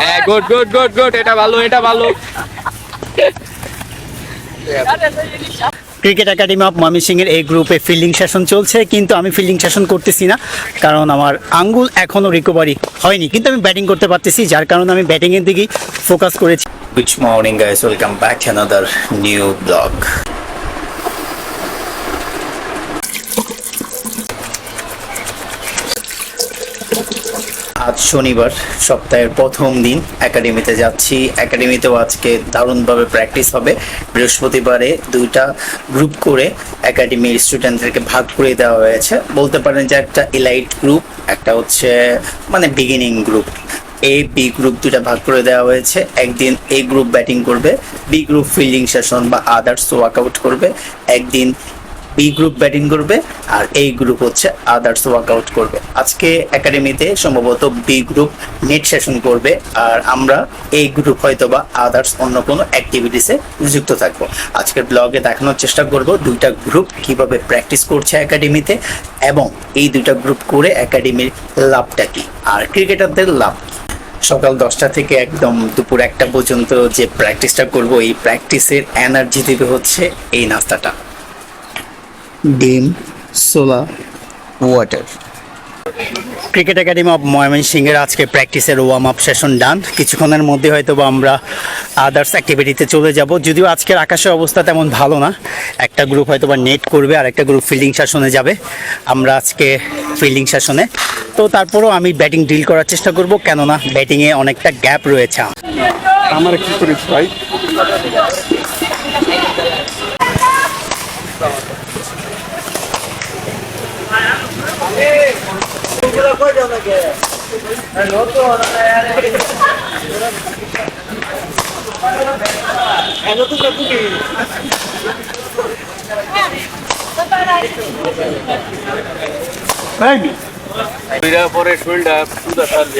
হ্যাঁ good good good good এটা ভালো এটা ভালো। ক্রিকেট একাডেমি অফ ময়মনসিংহের এই গ্রুপে ফিল্ডিং সেশন চলছে কিন্তু আমি ফিল্ডিং সেশন করতেছি না কারণ আমার আঙ্গুল এখনও রিকভারি হয়নি। কিন্তু আমি ব্যাটিং করতে পারতেছি যার কারণে আমি ব্যাটিংয়ের দিকেই ফোকাস করেছি। Good morning guys welcome back another new vlog আজ শনিবার, সপ্তাহের প্রথম দিন একাডেমিতে যাচ্ছি। একাডেমিতেও আজকে দারুণভাবে প্র্যাকটিস হবে। বৃহস্পতিবারে দুইটা গ্রুপ করে একাডেমির স্টুডেন্টদেরকে ভাগ করে দেওয়া হয়েছে। বলতে পারেন যে একটা এলাইট গ্রুপ একটা হচ্ছে মানে beginning group A B group দুটা ভাগ করে দেওয়া হয়েছে। একদিন এ গ্রুপ ব্যাটিং করবে বি গ্রুপ ফিল্ডিং সেশন বা আদার্স ওয়ার্কআউট করবে। একদিন বি গ্রুপ ব্যাটিং করবে আর এই গ্রুপ হচ্ছে আদার্স ওয়ার্কআউট করবে। আজকে একাডেমিতে সম্ভবত বি গ্রুপ নেট সেশন করবে আর আমরা এই গ্রুপ হয়তো বা আদার্স অন্য কোনো অ্যাক্টিভিটিসে যুক্ত থাকব। আজকের ব্লগে দেখানোর চেষ্টা করব দুইটা গ্রুপ কীভাবে প্র্যাকটিস করছে একাডেমিতে এবং এই দুইটা গ্রুপ করে একাডেমির লাভটা কি আর ক্রিকেটারদের লাভ সকাল দশটা থেকে একদম দুপুর একটা পর্যন্ত যে প্র্যাকটিসটা করব, এই প্র্যাকটিসের এনার্জি দেবে হচ্ছে এই নাস্তাটা। ডিম সোলা ওয়াটার ক্রিকেট একাডেমি অফ ময়মনসিংহের আজকে প্র্যাকটিসের ওয়ার্ম আপ সেশন ডান কিছুক্ষণের মধ্যে হয়তো বা আমরা আদার্স অ্যাক্টিভিটিতে চলে যাব। যদিও আজকের আকাশের অবস্থা তেমন ভালো না। একটা গ্রুপ হয়তো বা নেট করবে আর একটা গ্রুপ ফিল্ডিং সেশনে যাবে। আমরা আজকে ফিল্ডিং সেশনে তো তারপরেও আমি ব্যাটিং ডিল করার চেষ্টা করব কেননা ব্যাটিংয়ে অনেকটা গ্যাপ রয়েছে। আমার কি করিস ভাই পরে শরীরটা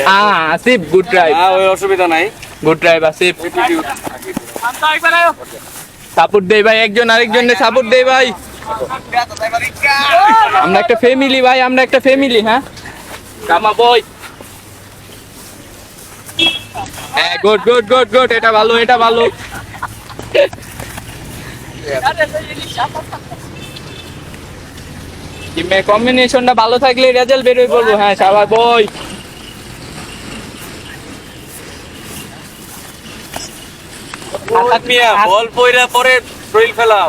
হ্যাঁ আসিফ গুড ড্রাইভ হ্যাঁ ওই অসুবিধা নাই। Good drive Asif. সাপোর্ট দেই ভাই একজন আরেকজনকে সাপোর্ট দেই ভাই। আমরা একটা ফ্যামিলি ভাই আমরা একটা ফ্যামিলি হ্যাঁ? কামা বই হ্যাঁ গুড গুড গুড গুড এটা ভালো এটা ভালো। টিমের কম্বিনেশনটা ভালো থাকলে রেজাল্ট বেরোয় বলব। হ্যাঁ সবাই বই বল পয়রা পরে শরীর ফেলাও।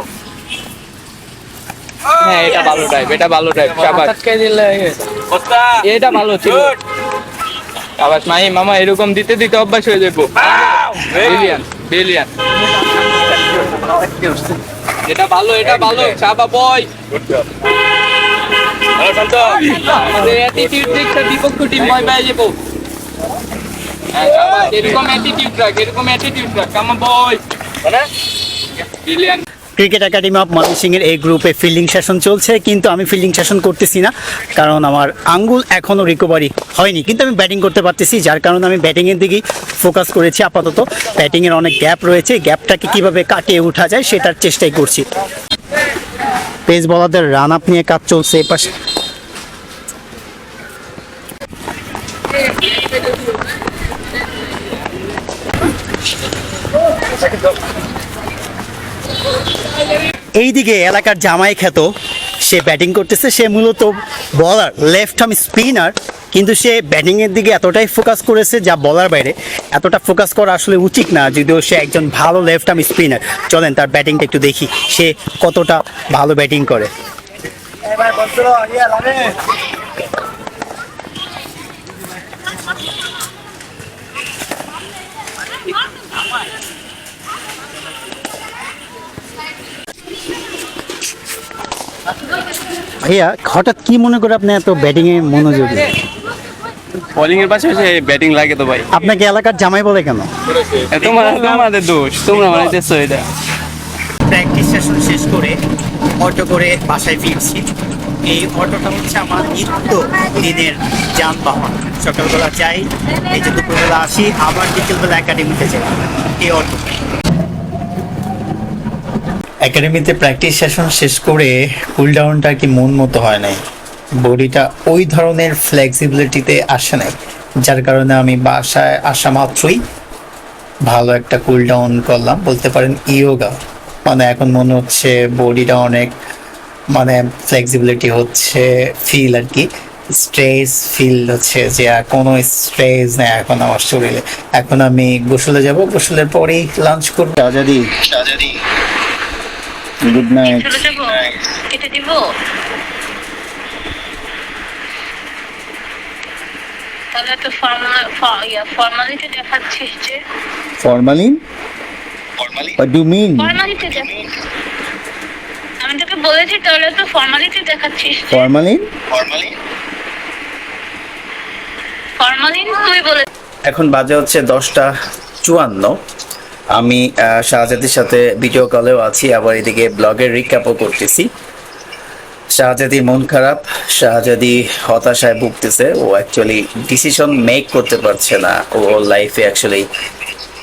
হ্যাঁ এটা ভালো ড্রাইভ এটা ভালো শাবাশ বস্তা। এটা ভালো ছিল। শাবাশ মাহি মামা এরকম দিতে দিতে অভ্যাস হয়ে যাব। বিলিয়ন বিলিয়ন এটা ভালো এটা ভালো। চাপা বয় আমাদের অ্যাটিটিউড দেখতে বিপক্ষ টিম ভয় পেয়ে যাব। হ্যাঁ এরকম অ্যাটিটিউড রাখ এরকম অ্যাটিটিউড রাখ কামা বয় মানে? বিলিয়ন ক্রিকেট একাডেমি অফ ময়মনসিংহের এই গ্রুপে ফিল্ডিং সেশন চলছে, কিন্তু আমি ফিল্ডিং সেশন করতেছি না, কারণ আমার আঙ্গুল এখনও রিকভারি হয়নি। কিন্তু আমি ব্যাটিং করতে পারতেছি, যার কারণে আমি ব্যাটিংয়ের দিকেই ফোকাস করেছি আপাতত। ব্যাটিংয়ের অনেক গ্যাপ রয়েছে গ্যাপটাকে কীভাবে কাটিয়ে ওঠা যায় সেটার চেষ্টাই করছি। পেস বলারদের রান আপ নিয়ে কাজ চলছে এপাশে এইদিকে এলাকার জামাই খ্যাত, সে ব্যাটিং করতেছে, সে মূলত বলার লেফট আর্ম স্পিনার কিন্তু সে ব্যাটিংয়ের দিকে এতটাই ফোকাস করেছে যা বলার বাইরে। এতটা ফোকাস করা আসলে উচিত না, যদিও সে একজন ভালো লেফট আর্ম স্পিনার চলেন তার ব্যাটিংটা একটু দেখি, সে কতটা ভালো ব্যাটিং করে। ভাইয়া হঠাৎ কি মনে করে আপনি এত ব্যাটিংয়ে মনোযোগী বোলিং এর পাশাপাশি ব্যাটিং লাগে তো ভাই। আপনাকে এলাকার জামাই বলে কেন? তোমার তোমাদের দোষ তোমরা মানে দেশ এটা। প্র্যাকটিস সেশন শেষ করে অটো করে বাসায় ফিরছি। এই অটোটা হচ্ছে আমার নিত্য দিনের যানবাহন। সকালবেলা যাই এই যে দুপুরবেলা আসি আবার বিকেলবেলা একাডেমিতে যাই। এই অটো একাডেমিতে প্র্যাকটিস সেশন শেষ করে কুল ডাউনটা কি মন মতো হয় নাই? বডিটা ওই ধরনের ফ্লেক্সিবিলিটিতে আসে নাই যার কারণে আমি বাসায় আসা মাত্রই ভালো একটা কুল ডাউন করলাম বলতে পারেন ইয়োগা মানে এখন মনে হচ্ছে বডিটা অনেক মানে ফ্লেক্সিবিলিটি হচ্ছে ফিল আর কি। স্ট্রেস ফিল হচ্ছে যে কোনো স্ট্রেস নেই এখন আমার শরীরে। এখন আমি গোসলে যাব গোসলের পরেই লাঞ্চ করব। শাহজাদি গুড নাইট চলে যাব কেটে দিব তাহলে তো ফর্মালিটি দেখাচ্ছিস যে? Formalin What do you mean? Formality আমি তোকে বলেছি তাহলে তো ফর্মালিটি দেখাচ্ছিস যে ফর্মালিন ফর্মালিন তুই বলে এখন বাজে হচ্ছে দশটা চুয়ান্ন। আমি শাহজাদির সাথে ভিডিও কলেও আছি, আবার এদিকে ব্লগের রিক্যাপও করতেছি। শাহজাদির মন খারাপ, শাহজাদি হতাশায় ভুগতেছে, ও অ্যাকচুয়ালি ডিসিশন মেক করতে পারছে না, ও লাইফে অ্যাকচুয়ালি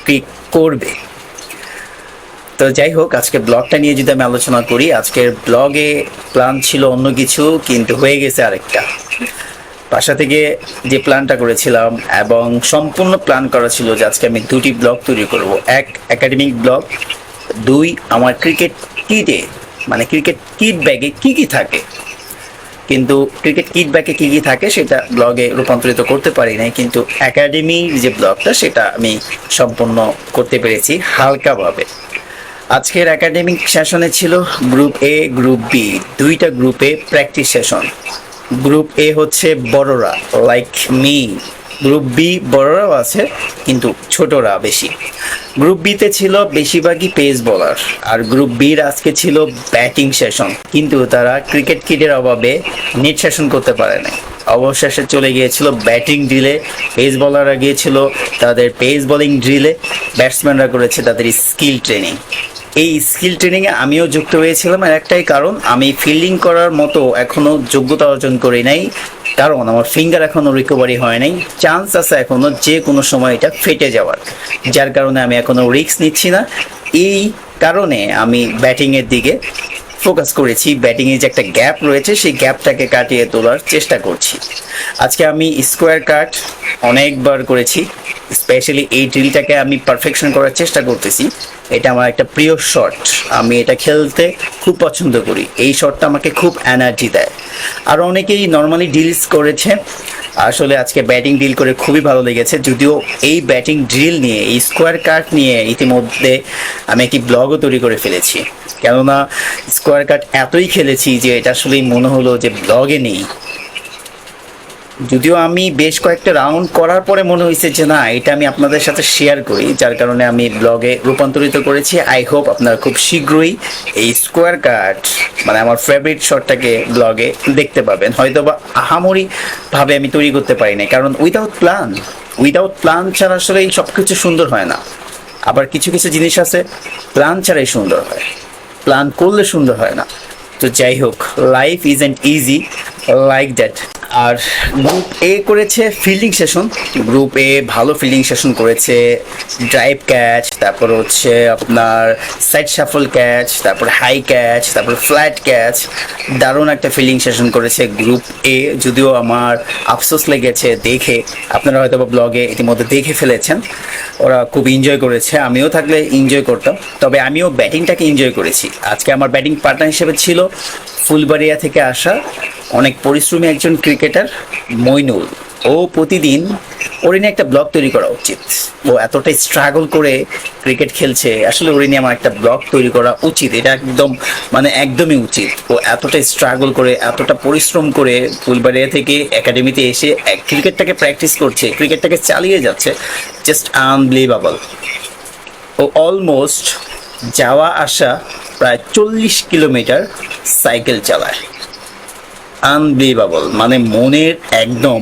কি করবে। তো যাই হোক, আজকে ব্লগটা নিয়ে যদি আমি আলোচনা করি, আজকের ব্লগে প্ল্যান ছিল অন্য কিছু, কিন্তু হয়ে গেছে আরেকটা। বাসা থেকে যে প্ল্যানটা করেছিলাম এবং সম্পূর্ণ প্ল্যান করা ছিল যে আজকে আমি দুটি ব্লগ তৈরি করব। এক একাডেমিক ব্লগ। দুই, আমার ক্রিকেট কিটে মানে ক্রিকেট কিট ব্যাগে কি কি থাকে? কিন্তু ক্রিকেট কিট ব্যাগে কি কি থাকে সেটা ব্লগে রূপান্তরিত করতে পারি নাই, কিন্তু একাডেমির যে ব্লগটা সেটা আমি সম্পূর্ণ করতে পেরেছি হালকাভাবে। আজকের একাডেমিক সেশনে ছিল গ্রুপ এ গ্রুপ বি দুইটা গ্রুপে প্র্যাকটিস সেশন গ্রুপ এ হচ্ছে বড়রা লাইক মি গ্রুপ বি বড়রাও আছে, কিন্তু ছোটরা বেশি। গ্রুপ বিতে ছিল বেশিরভাগই পেস বলার আর গ্রুপ বির আজকে ছিল ব্যাটিং সেশন কিন্তু তারা ক্রিকেট কিটের অভাবে নেট সেশন করতে পারে না অবশেষে চলে গিয়েছিল ব্যাটিং ড্রিলে পেস বলাররা গিয়েছিল তাদের পেস বোলিং ড্রিলে ব্যাটসম্যানরা করেছে তাদের স্কিল ট্রেনিং এই স্কিল ট্রেনিংয়ে আমিও যুক্ত হয়েছিলাম। আর একটাই কারণ, আমি ফিল্ডিং করার মতো এখনও যোগ্যতা অর্জন করি নাই। কারণ আমার ফিঙ্গার এখনও রিকভারি হয় নাই। চান্স আছে এখনও যে কোনো সময় এটা ফেটে যাওয়ার। যার কারণে আমি এখনও রিস্ক নিচ্ছি না। এই কারণে আমি ব্যাটিংয়ের দিকে ফোকাস করেছি। ব্যাটিংয়ে যে একটা গ্যাপ রয়েছে, সেই গ্যাপটাকে কাটিয়ে তোলার চেষ্টা করছি। আজকে আমি স্কোয়ার কাট অনেকবার করেছি। স্পেশালি এই ড্রিলটাকে আমি পারফেকশন করার চেষ্টা করতেছি। এটা আমার একটা প্রিয় শট আমি এটা খেলতে খুব পছন্দ করি। এই শটটা আমাকে খুব এনার্জি দেয়। আর অনেকেই নর্মালি ডিলস করেছে। আসলে আজকে ব্যাটিং ডিল করে খুবই ভালো লেগেছে। যদিও এই ব্যাটিং ড্রিল নিয়ে, এই স্কোয়ার কাট নিয়ে ইতিমধ্যে আমি একটি ব্লগও তৈরি করে ফেলেছি। কেননা স্কোয়ার কাট এতই খেলেছি যে এটা আসলেই মনে হলো যে ব্লগে নেই। যদিও আমি বেশ কয়েকটা রাউন্ড করার পরে মনে হয়েছে যে না, এটা আমি আপনাদের সাথে শেয়ার করি, যার কারণে আমি ব্লগে রূপান্তরিত করেছি। আই হোপ আপনারা খুব শীঘ্রই এই স্কোয়ার কাট মানে আমার ফেভারিট শটটাকে ব্লগে দেখতে পাবেন। হয়তো বা আহামরি ভাবে আমি তৈরি করতে পারি না কারণ উইদাউট প্ল্যান উইদাউট প্ল্যান ছাড়া আসলে এই সব কিছু সুন্দর হয় না। আবার কিছু কিছু জিনিস আছে প্ল্যান ছাড়াই সুন্দর হয়। প্ল্যান করলে সুন্দর হয় না। তো যাই হোক life is and easy like that R group A করেছে ফিল্ডিং সেশন গ্রুপ এ ভালো ফিল্ডিং সেশন করেছে ড্রাইভ ক্যাচ তারপর হচ্ছে আপনার সাইড শাফল ক্যাচ তারপর হাই ক্যাচ তারপর ফ্ল্যাট ক্যাচ দারুণ একটা ফিল্ডিং সেশন করেছে গ্রুপ এ যদিও আমার আফসোস লেগেছে দেখে। আপনারা হয়তো বা ব্লগে ইতিমধ্যে দেখে ফেলেছেন। ওরা খুব এনজয় করেছে, আমিও থাকলে এনজয় করতাম। তবে আমিও ব্যাটিংটাকে এনজয় করেছি। আজকে আমার ব্যাটিং পার্টনার হিসেবে ছিল ফুলবাড়িয়া থেকে আসা অনেক পরিশ্রমী একজন ক্রিকেটার মইনুল। ও প্রতিদিন ওর নিয়ে একটা ব্লগ তৈরি করা উচিত। ও এতটাই স্ট্রাগল করে ক্রিকেট খেলছে, আসলে ওর নিয়ে আমার একটা ব্লগ তৈরি করা উচিত, এটা একদম মানে একদমই উচিত। ও এতটাই স্ট্রাগল করে, এতটা পরিশ্রম করে ফুলবাড়িয়া থেকে একাডেমিতে এসে ক্রিকেটটাকে প্র্যাকটিস করছে ক্রিকেটটাকে চালিয়ে যাচ্ছে জাস্ট আনবিলিভেবল ও অলমোস্ট যাওয়া আসা প্রায় চল্লিশ কিলোমিটার সাইকেল চালায়। আনবিলিভেবল মানে মনের একদম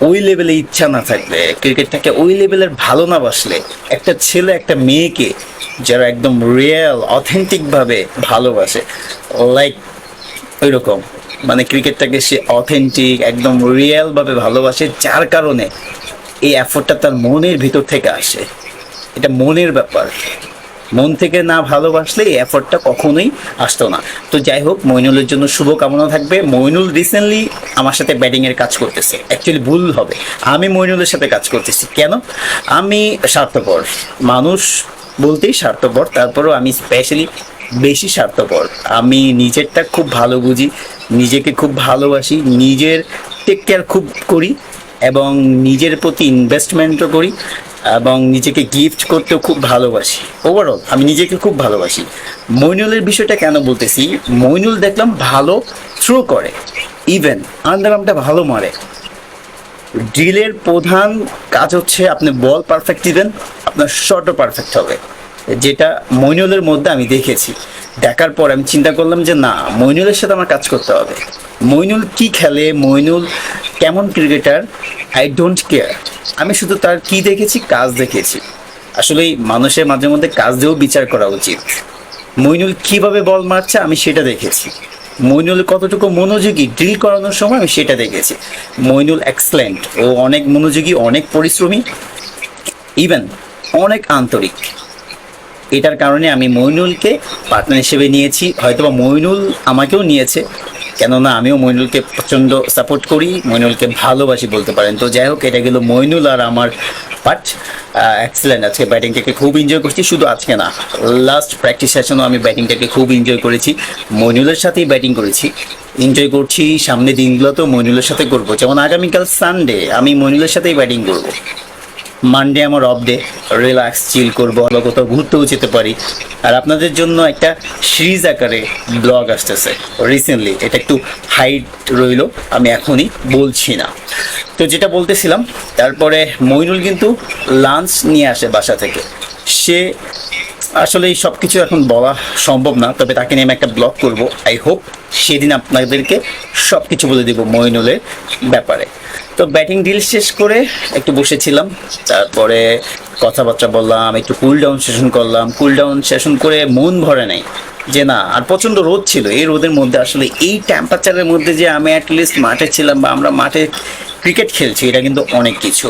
ওই লেভেলে ইচ্ছা না থাকলে, ক্রিকেটটাকে ওই লেভেলের ভালো না বাসলে, একটা ছেলে, একটা মেয়েকে যারা একদম রিয়েল অথেন্টিকভাবে ভালোবাসে লাইক ওই রকম মানে ক্রিকেটটাকে সে অথেন্টিক একদম রিয়েল ভাবে ভালোবাসে, যার কারণে এই এফোর্টটা তার মনের ভিতর থেকে আসে। এটা মনের ব্যাপার। মন থেকে না ভালোবাসলে এই এফর্টটা কখনোই আসতো না। তো যাই হোক, মইনুলের জন্য শুভ কামনা থাকবে। মইনুল রিসেন্টলি আমার সাথে ব্যাটিং এর কাজ করতেছে। অ্যাকচুয়ালি ভুল হবে। আমি মইনুলের সাথে কাজ করতেছি। কেন? আমি স্বার্থপর। মানুষ বলতেই স্বার্থপর, তারপরেও আমি স্পেশালি বেশি স্বার্থপর। আমি নিজেরটা খুব ভালো বুঝি, নিজেকে খুব ভালোবাসি, নিজের টেক কেয়ার খুব করি, এবং নিজের প্রতি ইনভেস্টমেন্টও করি। এবং নিজেকে গিফট করতেও খুব ভালোবাসি। ওভারঅল আমি নিজেকে খুব ভালোবাসি। মইনুলের বিষয়টা কেন বলতেছি? মইনুল দেখলাম ভালো থ্রো করে। ইভেন আন্ডারআর্মটা ভালো মারে। ড্রিলের প্রধান কাজ হচ্ছে আপনি বল পারফেক্ট দিবেন, আপনার শটও পারফেক্ট হবে। যেটা মইনুলের মধ্যে আমি দেখেছি। দেখার পর আমি চিন্তা করলাম যে না, মইনুলের সাথে আমার কাজ করতে হবে। মইনুল কি খেলে, মইনুল কেমন ক্রিকেটার আই ডোন্ট কেয়ার আমি শুধু তার কি দেখেছি, কাজ দেখেছি। আসলে মানুষের মাঝে মধ্যে কাজ দিয়েও বিচার করা উচিত। মইনুল কীভাবে বল মারছে, আমি সেটা দেখেছি। মইনুল কতটুকু মনোযোগী ড্রিল করানোর সময় আমি সেটা দেখেছি। মইনুল এক্সেলেন্ট ও অনেক মনোযোগী, অনেক পরিশ্রমী ইভেন অনেক আন্তরিক। এটার কারণে আমি মইনুলকে পার্টনার হিসেবে নিয়েছি। হয়তোবা মইনুল আমাকেও নিয়েছে, কেননা আমিও মইনুলকে প্রচণ্ড সাপোর্ট করি, মইনুলকে ভালোবাসি বলতে পারেন। তো যাই হোক, এটা গেল মইনুল আর আমার পার্ট এক্সেলেন্ট আজকে ব্যাটিংটাকে খুব এনজয় করছি, শুধু আজকে না লাস্ট প্র্যাকটিস সেশনও আমি ব্যাটিংটাকে খুব এনজয় করেছি। মইনুলের সাথেই ব্যাটিং করেছি। এনজয় করছি সামনে দিনগুলো তো মইনুলের সাথে করব। যেমন আগামীকাল সানডে আমি মইনুলের সাথেই ব্যাটিং করব। মানডে আমার অফ ডে রিল্যাক্স চিল করব বা কোথাও ঘুরতেও যেতে পারি। আর আপনাদের জন্য একটা সিরিজ আকারে ব্লগ আসতেছে রিসেন্টলি এটা একটু হাইট রইল, আমি এখনই বলছি না। তো যেটা বলতেছিলাম, তারপরে মইনুল কিন্তু লাঞ্চ নিয়ে আসে বাসা থেকে। সে আসলে সব কিছু এখন বলা সম্ভব না, তবে তাকে নিয়ে আমি একটা ব্লগ করব। আই হোপ সেদিন আপনাদেরকে সব কিছু বলে দেবো মইনুলের ব্যাপারে। তো ব্যাটিং ডিল শেষ করে একটু বসেছিলাম, তারপরে কথাবার্তা বললাম, একটু কুল ডাউন সেশন করলাম। কুল ডাউন সেশন করে মন ভরে নাই যে না, আর প্রচণ্ড রোদ ছিল। এই রোদের মধ্যে আসলে এই টেম্পারেচারের মধ্যে যে আমি অ্যাটলিস্ট মাঠে ছিলাম বা আমরা মাঠে ক্রিকেট খেলছি, এটা কিন্তু অনেক কিছু,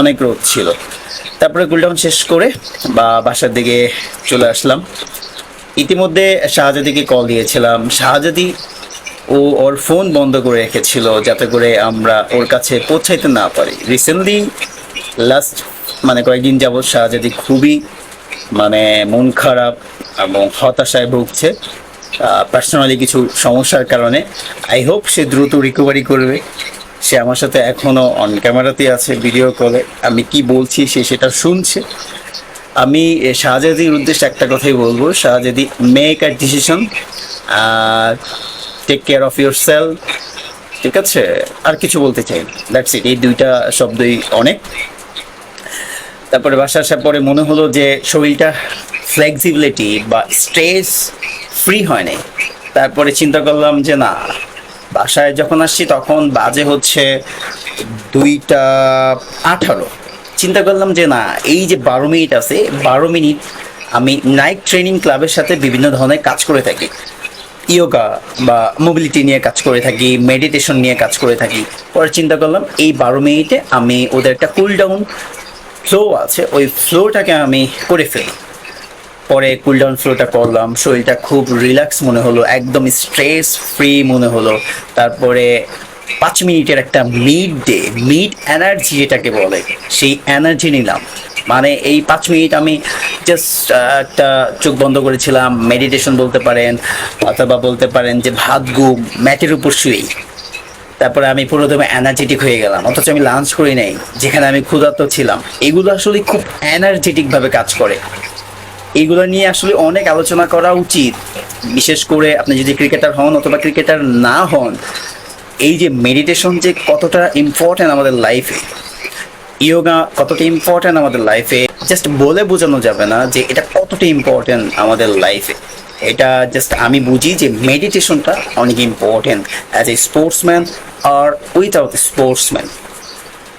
অনেক রোদ ছিল। তারপরে কুলডাউন শেষ করে বা বাসার দিকে চলে আসলাম। ইতিমধ্যে শাহজাদিকে কল দিয়েছিলাম। শাহজাদি ও ওর ফোন বন্ধ করে রেখেছিল যাতে করে আমরা ওর কাছে পৌঁছাইতে না পারি। রিসেন্টলি লাস্ট মানে কয়েকদিন যাবৎ শাহজাদি খুবই মানে মন খারাপ এবং হতাশায় ভুগছে। পার্সোনালি কিছু সমস্যার কারণে। আই হোপ সে দ্রুত রিকভারি করবে। সে আমার সাথে এখনও অন ক্যামেরাতে আছে ভিডিও কলে আমি কি বলছি সে সেটা শুনছে। আমি শাহজাদির উদ্দেশ্যে একটা কথাই বলব। শাহজাদি মেক আ ডিসিশন আর take care of yourself ঠিক আছে? আর কিছু বলতে চাই। দ্যাটস ইট এই দুইটা শব্দই অনেক। তারপরে বাসা আসার পরে মনে হলো যে শরীরটা ফ্লেক্সিবিলিটি বা স্ট্রেস ফ্রি হয় নাই। তারপরে চিন্তা করলাম যে না বাসায় যখন আসছি তখন বাজে হচ্ছে দুইটা আঠারো। চিন্তা করলাম যে না, এই যে বারো মিনিট আছে, বারো মিনিট আমি নাইট ট্রেনিং ক্লাবের সাথে বিভিন্ন ধরনের কাজ করে থাকি। ইয়োগা বা মোবিলিটি নিয়ে কাজ করে থাকি মেডিটেশন নিয়ে কাজ করে থাকি। পরে চিন্তা করলাম, এই বারো মিনিটে আমি ওদের একটা কুল ডাউন ফ্লো আছে, ওই ফ্লোটাকে আমি করে ফেলি। পরে কুল ডাউন ফ্লোটা করলাম শরীরটা খুব রিল্যাক্স মনে হলো, একদম স্ট্রেস ফ্রি মনে হলো। তারপরে পাঁচ মিনিটের একটা মিড ডে মিড এনার্জি যেটাকে বলে, সেই এনার্জি নিলাম। মানে এই পাঁচ মিনিট আমি জাস্ট একটা চোখ বন্ধ করেছিলাম মেডিটেশন বলতে পারেন, অথবা বলতে পারেন যে ভাত, ঘুম, ম্যাটের উপর শুয়েই তারপরে আমি পুরোদমে এনার্জেটিক হয়ে গেলাম। অথচ আমি লাঞ্চ করি নাই, যেখানে আমি ক্ষুধার্ত ছিলাম। এগুলো আসলে খুব এনার্জেটিকভাবে কাজ করে। এগুলো নিয়ে আসলে অনেক আলোচনা করা উচিত। বিশেষ করে আপনি যদি ক্রিকেটার হন অথবা ক্রিকেটার না হন, এই যে মেডিটেশন যে কতটা ইম্পর্ট্যান্ট আমাদের লাইফে ইয়োগা কতটা ইম্পর্ট্যান্ট আমাদের লাইফে জাস্ট বলে বোঝানো যাবে না যে এটা কতটা ইম্পর্ট্যান্ট আমাদের লাইফে এটা জাস্ট আমি বুঝি যে মেডিটেশনটা অনেক ইম্পর্ট্যান্ট অ্যাজ এ স্পোর্টসম্যান আর উইথাউট স্পোর্টসম্যান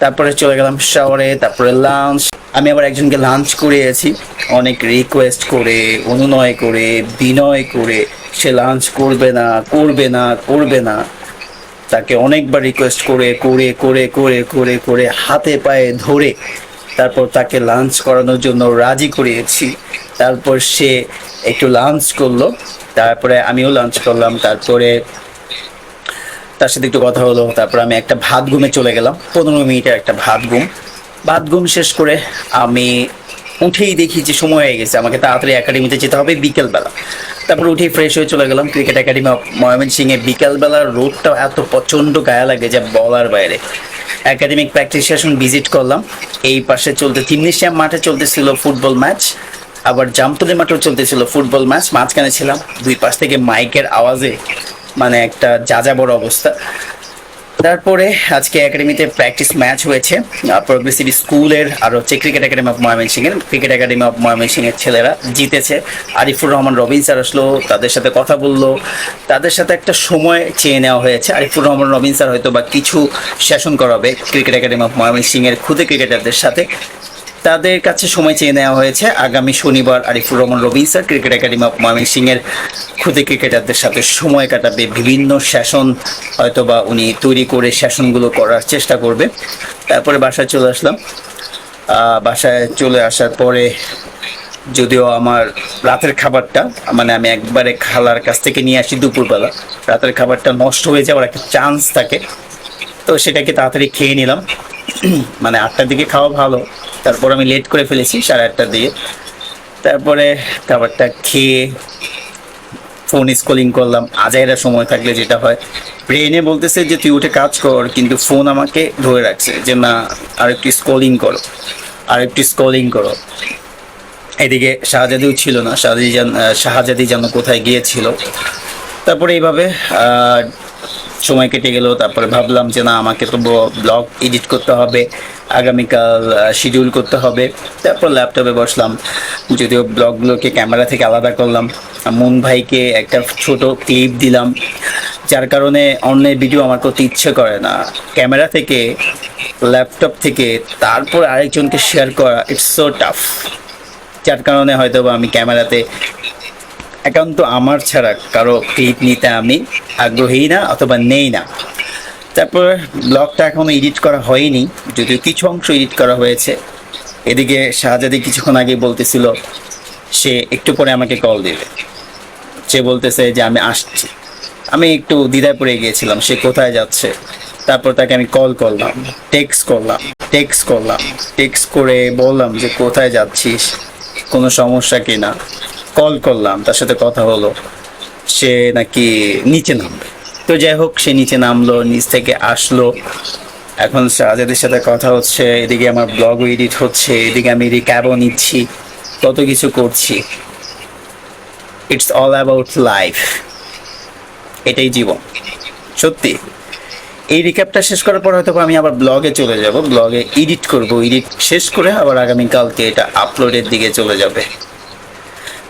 তারপরে চলে গেলাম শাওয়ারে তারপরে লাঞ্চ আমি আবার একজনকে লাঞ্চ করিয়েছি। অনেক রিকোয়েস্ট করে, অনুনয় করে, বিনয় করে, সে লাঞ্চ করবে না করবে না করবে না। তাকে অনেকবার রিকোয়েস্ট করে করে করে করে করে করে, হাতে পায়ে ধরে তারপর তাকে লাঞ্চ করানোর জন্য রাজি করিয়েছি। তারপর সে একটু লাঞ্চ করল, তারপরে আমিও লাঞ্চ করলাম, তারপরে তার সাথে একটু কথা হলো, তারপর আমি একটা ভাত ঘুমে চলে গেলাম। পনেরো মিনিটের একটা ভাত ঘুম। ভাত ঘুম শেষ করে আমি উঠেই দেখি যে সময় হয়ে গেছে। আমাকে তাড়াতাড়ি একাডেমিতে যেতে হবে বিকেলবেলা। তারপর উঠেই ফ্রেশ হয়ে চলে গেলাম। ক্রিকেট একাডেমি অফ ময়মনসিংহে বিকেলবেলার রোদটা এত প্রচণ্ড গায়ে লাগে যে বলার বাইরে। একাডেমিক প্র্যাকটিস সেশন ভিজিট করলাম। এই পাশে চলতে তিমনিশিয়াম মাঠে চলতেছিল ফুটবল ম্যাচ আবার জামতলি মাঠেও চলতেছিল ফুটবল ম্যাচ মাঝখানে ছিলাম। দুই পাশ থেকে মাইকের আওয়াজে মানে একটা যা বড় অবস্থা। তারপরে আজকে একাডেমিতে প্র্যাকটিস ম্যাচ হয়েছে। প্রগ্রেসিভ স্কুলের আর হচ্ছে ক্রিকেট একাডেমি অফ ময়মনসিংহের। ক্রিকেট একাডেমি অফ ময়মনসিংহের ছেলেরা জিতেছে। আরিফুর রহমান, রবিন স্যার আসলো, তাদের সাথে কথা বলল। তাদের সাথে একটা সময় চেয়ে নেওয়া হয়েছে। আরিফুর রহমান, রবিন স্যার হয়তো বা কিছু শাসন করাবে ক্রিকেট একাডেমি অফ ময়মনসিংহের, খুদে ক্রিকেটারদের সাথে। তাদের কাছে সময় চেয়ে নেওয়া হয়েছে আগামী শনিবার Arifur Rahman Robin sir, cricket academy of ময়মনসিংহের খুদে ক্রিকেটারদের সাথে সময় কাটাবে বিভিন্ন সেশন হয়তো বা উনি তৈরি করে সেশনগুলো করার চেষ্টা করবে। তারপরে বাসায় চলে আসলাম। বাসায় চলে আসার পরে যদিও আমার রাতের খাবারটা মানে আমি একবারে খালার কাছ থেকে নিয়ে আসি দুপুরবেলা, রাতের খাবারটা নষ্ট হয়ে যাওয়ার একটা চান্স থাকে। তো সেটাকে তাড়াতাড়ি খেয়ে নিলাম। মানে আটটার দিকে খাওয়া ভালো। তারপর আমি লেট করে ফেলেছি সাড়ে আটটার দিকে তারপরে খাবারটা খেয়ে ফোন স্কলিং করলাম। আজাইরা সময় থাকলে যেটা হয় ব্রেনে বলতেছে যে তুই উঠে কাজ কর কিন্তু ফোন আমাকে ধরে রাখছে যে না আর একটু স্কলিং করো আর একটু স্কলিং করো। এদিকে শাহজাদিও ছিল না শাহজাদি আহ, শাহজাদি যেন কোথায় গিয়েছিল। তারপরে এইভাবে সময় কেটে গেল, তারপরে ভাবলাম যে না, আমাকে তো ব্লগ এডিট করতে হবে, আগামীকাল শিডিউল করতে হবে। তারপর ল্যাপটপে বসলাম, যদিও ব্লগগুলোকে ক্যামেরা থেকে আলাদা করলাম। মুন ভাইকে একটা ছোট ক্লিপ দিলাম, যার কারণে অন্যের ভিডিও আমার করতে ইচ্ছে করে না। ক্যামেরা থেকে ল্যাপটপ থেকে, তারপর আরেকজনকে শেয়ার করা ইটস সো টাফ যার কারণে হয়তো আমি ক্যামেরাতে একান্ত আমার ছাড়া কারও ক্লিপ নিতে আমি আগ্রহী না অথবা নেই না। তারপর ব্লগটা এখনও এডিট করা হয়নি, যদিও কিছু অংশ এডিট করা হয়েছে। এদিকে শাহজাদি কিছুক্ষণ আগে বলতেছিল, সে একটু পরে আমাকে কল দেবে। সে বলতেছে যে, আমি আসছি। আমি একটু দ্বিধায় পড়ে গিয়েছিলাম, সে কোথায় যাচ্ছে? তারপর তাকে আমি কল করলাম, টেক্সট করলাম টেক্সট করলাম টেক্স করে বললাম যে, কোথায় যাচ্ছিস? কোনো সমস্যা কি না? কল করলাম, তার সাথে কথা হলো। সে নাকি নিচে নামবে। তো যাই হোক, সে নিচে নামলো, নিচ থেকে আসলো। এখন শাহজাদের সাথে কথা হচ্ছে, এদিকে আমার ব্লগও এডিট হচ্ছে, এদিকে আমি রিক্যাবও নিচ্ছি, কত কিছু করছি। ইটস অল অ্যাবাউট লাইফ এটাই জীবন। সত্যি? এই রিক্যাপটা শেষ করার পর হয়তো আমি আবার ব্লগে চলে যাব ব্লগে এডিট করব এডিট শেষ করে আবার আগামীকালকে এটা আপলোডের দিকে চলে যাবে।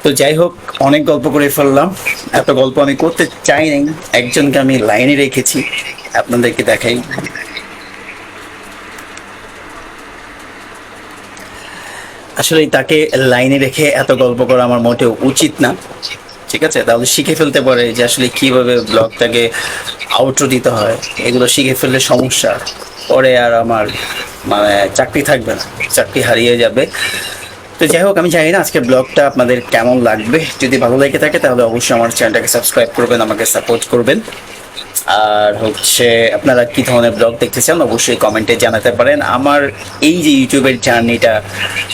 তো যাই হোক, অনেক গল্প করে ফেললাম। এত গল্প আমি করতে চাই নাই। একজনকে আমি লাইনে রেখেছি, আপনাদেরকে দেখাই। আসলে তাকে লাইনে রেখে এত গল্প করা আমার মোটেও উচিত না। ঠিক আছে? তাহলে শিখে ফেলতে পারে যে আসলে কীভাবে ব্লগটাকে আউটরো দিতে হয়। এগুলো শিখে ফেললে সমস্যা। পরে আর আমার মানে চাকরি থাকবে না। চাকরি হারিয়ে যাবে। তো যাই হোক, আমি জানি না আজকের ব্লগটা আপনাদের কেমন লাগবে। যদি ভালো লেগে থাকে, তাহলে অবশ্যই আমার চ্যানেলটাকে সাবস্ক্রাইব করবেন, আমাকে সাপোর্ট করবেন। আর হচ্ছে, আপনারা কি ধরনের ব্লগ দেখতে চান, অবশ্যই কমেন্টে জানাতে পারেন। আমার এই যে ইউটিউবের জার্নিটা,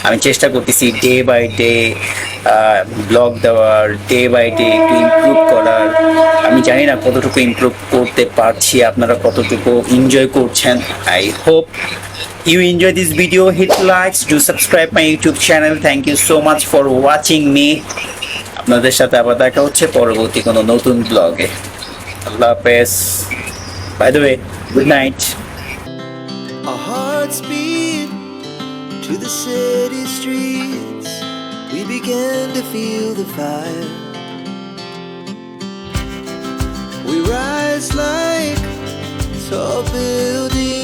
আমি চেষ্টা করতেছি ডে বাই ডে ব্লগ দেওয়ার ডে বাই ডে একটু ইমপ্রুভ করার। জানি না কতটুকু ইমপ্রুভ করতে পারছি, আপনারা কতটুকু এনজয় করছেন। I hope you enjoy this video hit likes do subscribe my YouTube channel thank you so much for watching me আপনাদের সাথে আবার দেখা হচ্ছে পরবর্তী কোনো নতুন ব্লগে আল্লাহ হাফেজ। By the way good night to the city streets. We begin to feel the fire. We rise like tall buildings.